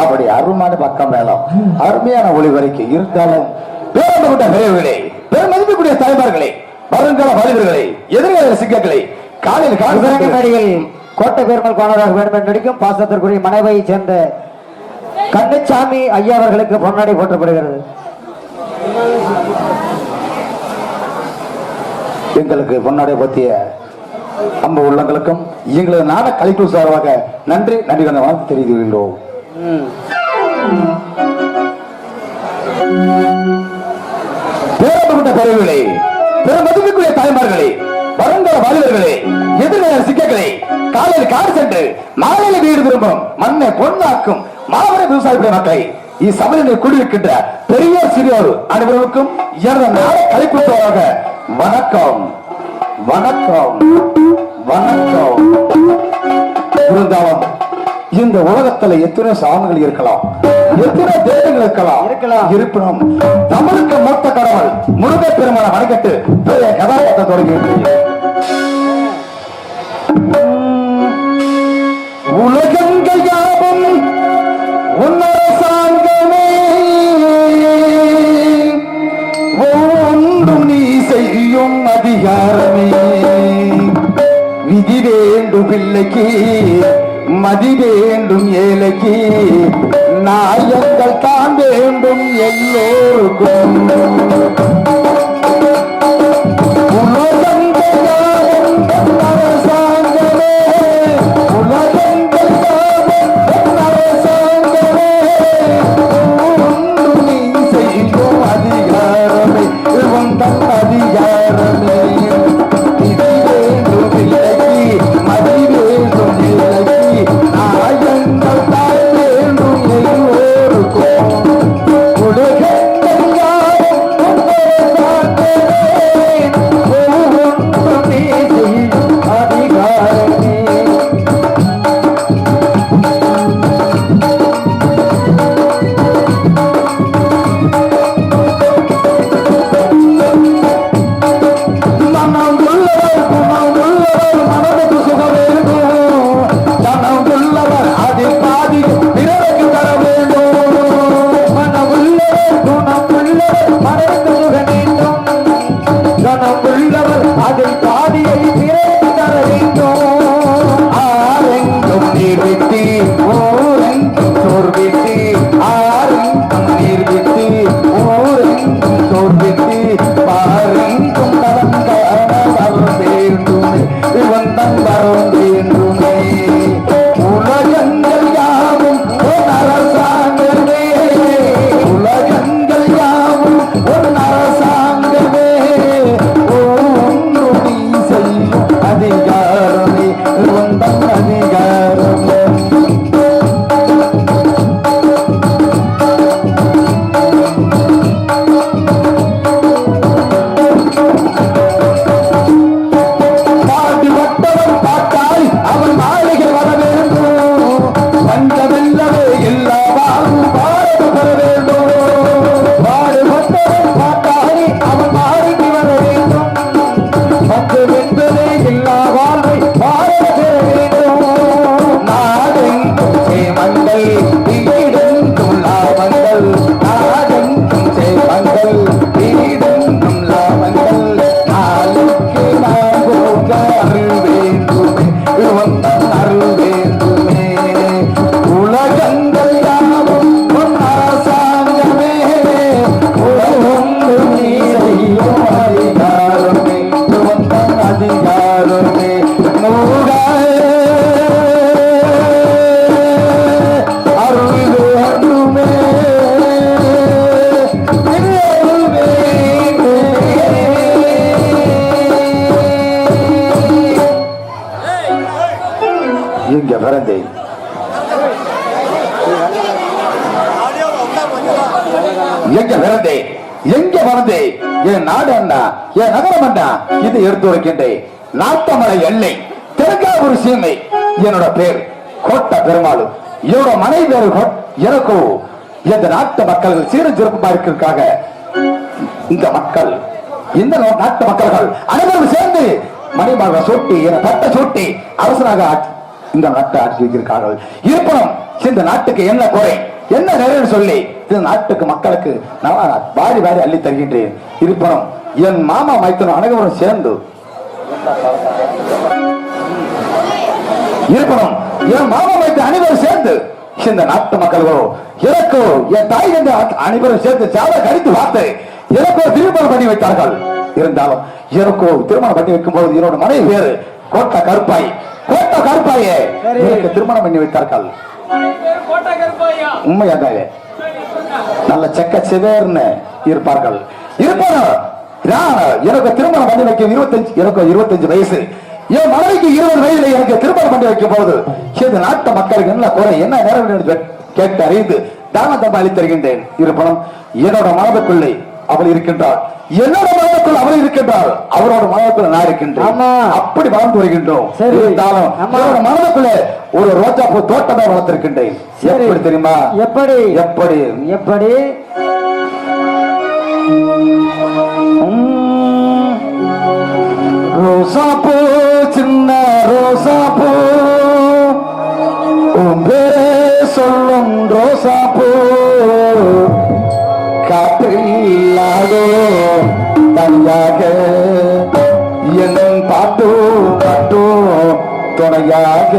அப்படி அருமையான பக்கம் வேணும் அருமையான ஒளி வரைக்கும் இருந்தாலும் பேருந்து விட்ட விரைவுகளே. காலையில் மேடையில் கோட்டை பெருமாள் கோணராக வேண்டும் என்று நடிக்கும் பாசத்திற்குரிய மனைவியை சேர்ந்த கண்ணுச்சாமி ஐயா அவர்களுக்கு பொன்னாடை போற்றப்படுகிறது. எங்களுக்கு பொன்னாடை பற்றிய அன்பு உள்ளங்களுக்கும் எங்களது நாட கலைக்குழு சார்பாக நன்றி நன்றி கண்ட வாழ்த்து தெரிவித்துள்ளோம் பேரப்பட்ட பெரியவர்களே பெருமதிப்புக்குரிய தாய்மார்களே வருங்கால வாலிபர்களே எதிர்கால சிக்கங்களே காலையில் காடு சென்று மாலையில வீடு திரும்பும் மண்ணை பொண்ணாக்கும் மாவட்ட விவசாய மக்களை இச்சபையில் குடியிருக்கின்ற பெரியோர் சிறியோர் அனைவருக்கும் எனது நாட கலைக்குழுவாக வணக்கம். வணக்கம். வணக்கம். இருந்தாலும் இந்த உலகத்துல எத்தனை சாமிகள் இருக்கலாம். எத்தனை தெய்வங்கள் இருக்கலாம்? இருக்கலாம். இருப்பினும் தமிழுக்கு மொத்த கடவுள் முருகை பெருமான வணக்கத்து பெரிய கதாபாத்திரம் தொடங்கி உலகங்கள் யாவும் ஒன்றும் நீ செய்யும் அதிகாரமே. விதி வேண்டும் பிள்ளைக்கு மதி வேண்டும் ஏழைக்கு. நாயங்கள் தான் வேண்டும் எல்லோருக்கும். உலகம் இங்க பிறந்தேன் எங்க பிறந்தேன் எங்க பிறந்தேன் என் நாடு அண்ணா என் நகரம் அண்ணா இது எடுத்துரைக்கின்றேன் நாட்டமலை எல்லை தெற்காவூர் சீமை என்னோட பேர் கோட்ட பெருமாள். என்னோட மனைவி பேரு கோ- எனக்கோ இந்த நாட்டு மக்கள் சீரும் சிறப்புமா இருக்கிறதுக்காக இந்த மக்கள் இந்த நாட்டு மக்கள்கள் அனைவரும் சேர்ந்து மணிமாக சூட்டி என பட்ட சூட்டி அரசனாக ஆட்சி- இந்த நாட்டை ஆட்சி வைத்திருக்கிறார்கள் இருப்பினும் இந்த நாட்டுக்கு என்ன குறை? என்ன நிறைவு சொல்லி இந்த நாட்டுக்கு மக்களுக்கு நான் வாரி வாரி அள்ளி தருகின்றேன். இருப்பினும் என் மாமா மைத்தனும் அனைவரும் சேர்ந்து இருப்பினும் என் மாமா மைத்த அனைவரும் சேர்ந்து இந்த நாட்டு மக்களோ எனக்கோ என் தாய் என்ற அனைவரும் சேர்ந்து சாலை கடித்து பார்த்து எனக்கோ திருமணம் பண்ணி வைத்தார்கள். இருந்தாலும் எனக்கோ திருமணம் பண்ணி வைக்கும் போது என்னோட மனைவி வேறு கோட்டை கருப்பாய் கோட்டா கருப்பாயே. எனக்கு திருமணம் பண்ணி வைத்தார்கள். உண்மையாக நல்ல செக்க சிவேர்னு இருப்பார்கள். நான் எனக்கு திருமணம் பண்ணி வைக்கும் இருபத்தஞ்சு எனக்கு இருபத்தஞ்சு வயசு. என் மனைவிக்கு இருபது வயதுல எனக்கு திருமணம் பண்ணி வைக்கும் போது இந்த நாட்டு மக்களுக்கு என்ன குறை? என்ன நேரம் கேட்டு அறிந்து தான தம்பா அளித்தருகின்றேன் இருப்பனும் என்னோட மனதுக்குள்ளே அவள் இருக்கின்றாள். என்னோட மனதுக்குள் அவள் இருக்கின்றாள் அவரோட மனதுக்குள்ள நான் இருக்கின்றேன். அப்படி வளர்ந்து வருகின்றோம். சரி. இருந்தாலும். என்னோட மனதுக்குள்ள ஒரு ரோஜா பூ தோட்டமே வளர்த்திருக்கின்றேன். எப்படி தெரியுமா? எப்படி? எப்படி? எப்படி? ரோசா பூ சின்ன ரோசா பூ. பேரே சொல்லும் ரோசா பூ. காற்றில்லாதோ துணையாக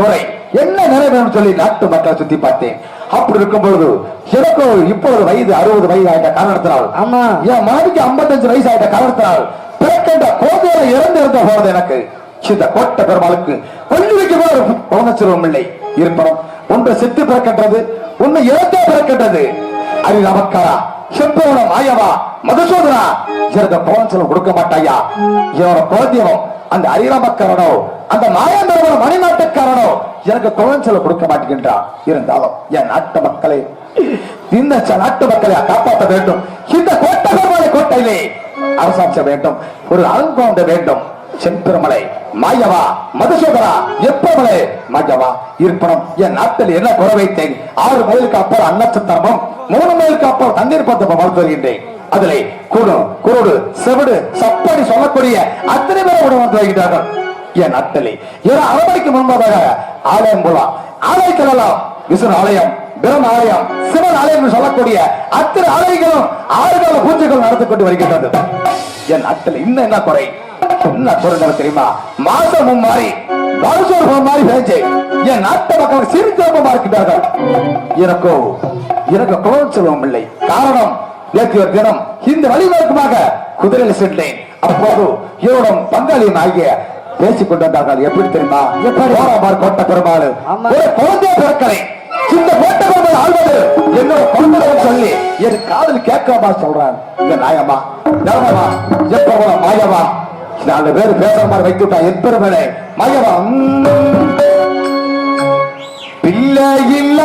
குறை. என்ன நிறைவேறும் சொல்லி நாட்டு மக்களை சுத்தி பார்த்தேன். அப்படி இருக்கும் பொழுது எனக்கோ இப்பொழுது வயது அறுபது வயது ஆயிட்ட காரணத்தினால் ஆமா. என் மனைவிக்கு 55 வயசு ஆயிட்ட காரணத்தினால் பிறக்கின்ற கோதையில இறந்திருந்த போது எனக்கு இந்த கோட்டை பெருமாளுக்கு கொள்ளி வைக்க கூட ஒரு குழந்தை செல்வம் இல்லை. இருப்பதும் ஒன்று செத்து பிறக்கின்றது ஒன்று இறந்தே பிறக்கின்றது. அரி நமக்காரா? செம்பவன மாயவா? மதுசூதனா? குழந்தை செல்வம் கொடுக்க மாட்டாயா? இவன குழந்தையவன் அந்த அரிராமக்காரனோ அந்த மாயாந்தரவன மணிநாட்டுக்காரனோ எனக்கு குழந்தை கொடுக்க மாட்டேங்கின்றான் இருந்தாலும் என் நாட்டு மக்களே இந்த நாட்டு மக்களை காப்பாற்ற வேண்டும். இந்த கோட்டை கோட்டையிலே அரசாட்சி வேண்டும். ஒரு அருங்கோந்த வேண்டும். செம்பெருமலை மாயவா மதுசூதரா எப்பமலை மாயவா. இருப்பனம் என் நாட்டில் என்ன குறை வைத்தேன்? ஆறு மைலுக்கு அப்புறம் அன்னச்சத்தனமும் மூணு மைலுக்கு அப்புறம் தண்ணீர் பத்தப்ப வளர்த்து வருகின்றேன். அதிலே குரு குருடு செவிடு சப்படி சொல்லக்கூடிய அத்தனை பேர் உணவு வருகிறார்கள். என் அத்தலி ஏதோ அரமணிக்கு முன்பாக ஆலயம் போலாம் ஆலய ஆலயத்திலாம் விஷ்ணு ஆலயம் பிரம் ஆலயம் சிவன் ஆலயம் என்று சொல்லக்கூடிய அத்தனை ஆலயங்களும் ஆறுகால பூஜைகள் நடத்தி கொண்டு வருகின்றது. என் அத்தலி இன்னும் என்ன குறை? என்ன குறை தெரியுமா? மாசமும் மாறி வருஷம் மாறி பேச்சு என் நாட்டு மக்கள் சிறுத்தோப்பமா இருக்கிறார்கள் எனக்கோ எனக்கு குரல் செல்வம் இல்லை. காரணம் நேற்று ஒரு தினம் இந்த வழிவழக்கமாக குதிரையில் சென்றேன். அப்போது இவருடன் பங்காளியும் ஆகிய பேசிக் கொண்டிருந்தார்கள் எப்படி தெரியுமா? எப்படி? போராமார் கோட்டை பெருமாள். ஒரு குழந்தை பிறக்கலை. இந்த கோட்டை பெருமாள் ஆள்வது என்னோட குழந்தை சொல்லி என் காதல் கேட்காம சொல்றான் இந்த நாயமா தர்மமா எப்பவா மாயவா நாலு பேர் பேசுற மாதிரி வைத்துட்டா எப்பெருமனே மாயவா உம். பிள்ளை இல்ல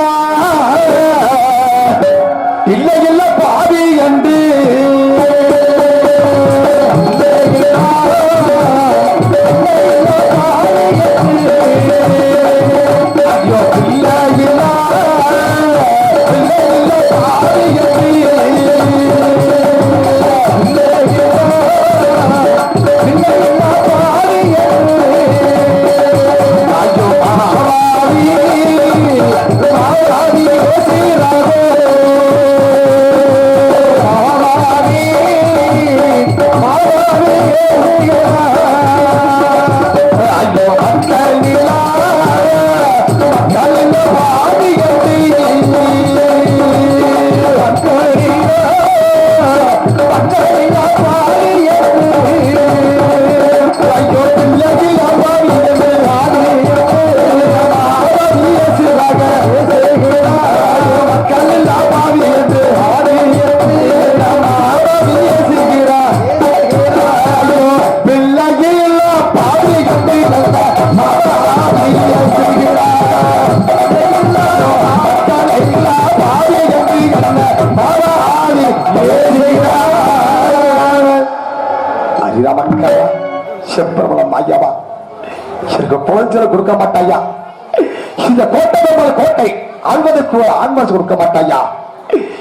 இந்த கோட்டை பெருமாள் கோட்டை. ஆழ்வதற்கு ஒரு ஆண்மனசு கொடுக்க மாட்டாயா?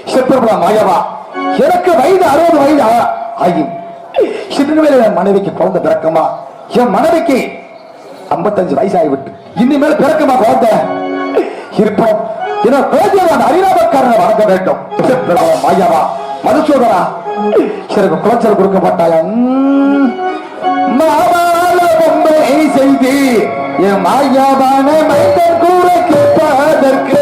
செப்பரமலம் மாயவா? எனக்கு வயது அறுபது வயது ஆ- ஆகும் சிறுவேல என் மனைவிக்கு குழந்தை பிறக்கமா? என் மனைவிக்கு 55 வயசு ஆகிவிட்டு இனிமேல் பிறக்கமா குழந்தை? இருப்போம். ஏன்னா கோஜவான் அரிராபக்காரனை வணங்க வேண்டும். மாயாவா மாயவா? மதுசூதரா சிறகு குளச்சல் கொடுக்க மாட்டாயா? உம். மாவால பொம்மை செய்தி என் மாயாவான மைந்தன் கூட கேட்பதற்கு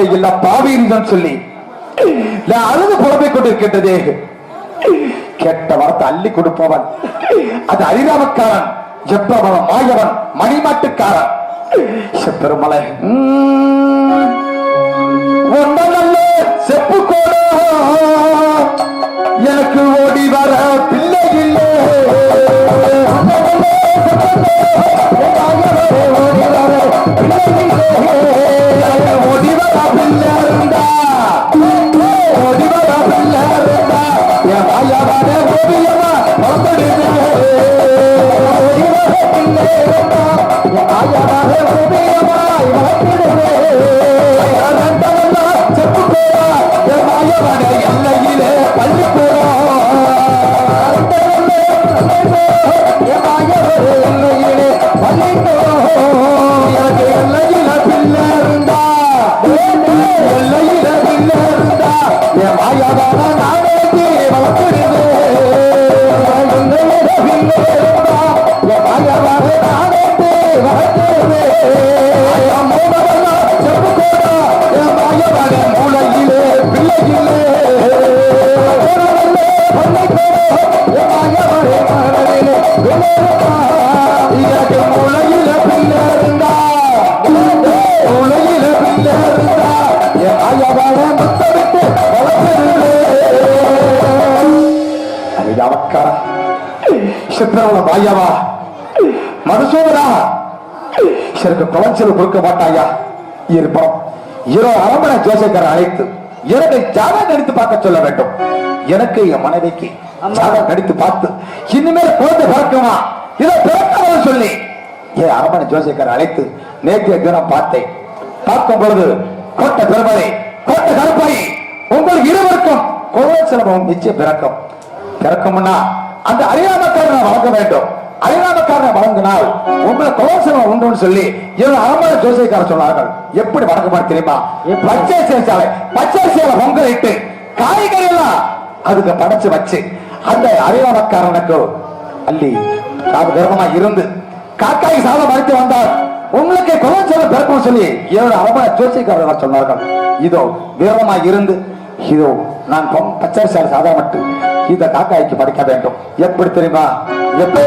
பிள்ளை இல்ல பாவீரிதான் சொல்லி. நான் அழுது புலம்பிக் கொண்டிருக்கின்றதே. கெட்ட வார்த்தை அள்ளி கொடுப்பவன். அது அரிராமக்காரன் எப்பவன் மாயவன் மணிமாட்டுக்காரன். பெருமலை. உம் அரிதாவக்காரா சித்திரவள மாயாவா மதுசூதனா. எனக்கு குளச்சல் கொடுக்க மாட்டாயா. இருப்போம் இரோ அரமண ஜோசக்கர் அழைத்து எனக்கு ஜாதகம் நடித்து பார்க்க சொல்ல வேண்டும். எனக்கு என் மனைவிக்கு ஜாதகம் நடித்து பார்த்து இனிமேல் குழந்தை பிறக்குமா? இதை பிறக்கணும் சொல்லி. என் அரமண ஜோசக்கர் அழைத்து நேற்றைய தினம் பார்த்தேன். பார்க்கும் பொழுது கோட்டை பெருமலை கோட்டை கருப்பாய் உங்களுக்கு இருவருக்கும் குலோச்சலமும் நிச்சயம் பிறக்கும். பிறக்கும்னா அந்த அறியாமக்காரனை வழங்க வேண்டும். அறியாமக்காரனை வழங்கினால் உங்களுக்கு குலோச்சலம் உண்டுன்னு சொல்லி இவங்க அரமண ஜோசியக்காரர் சொன்னார்கள். எப்படி வழங்கமாக தெரியுமா? பச்சை சேசாலை பச்சை சேலை பொங்கலிட்டு காய்கறி எல்லாம் அதுக்கு படைச்சு வச்சு அந்த அறியாமக்காரனுக்கு அள்ளி கர்ப்பமா இருந்து காக்காய் சாதம் மறைத்து வந்தார் உங்களுக்கு குலச்சலம் பிறக்கும் சொல்லி இவரோட அரமண ஜோசியக்காரர்கள் சொன்னார்கள். இதோ வீரமா இருந்து இதோ நான் பச்சை சேலை சாதம் மட்டும் இந்த காக்காய்க்கு படைக்க வேண்டும் எப்படி தெரியுமா எப்படி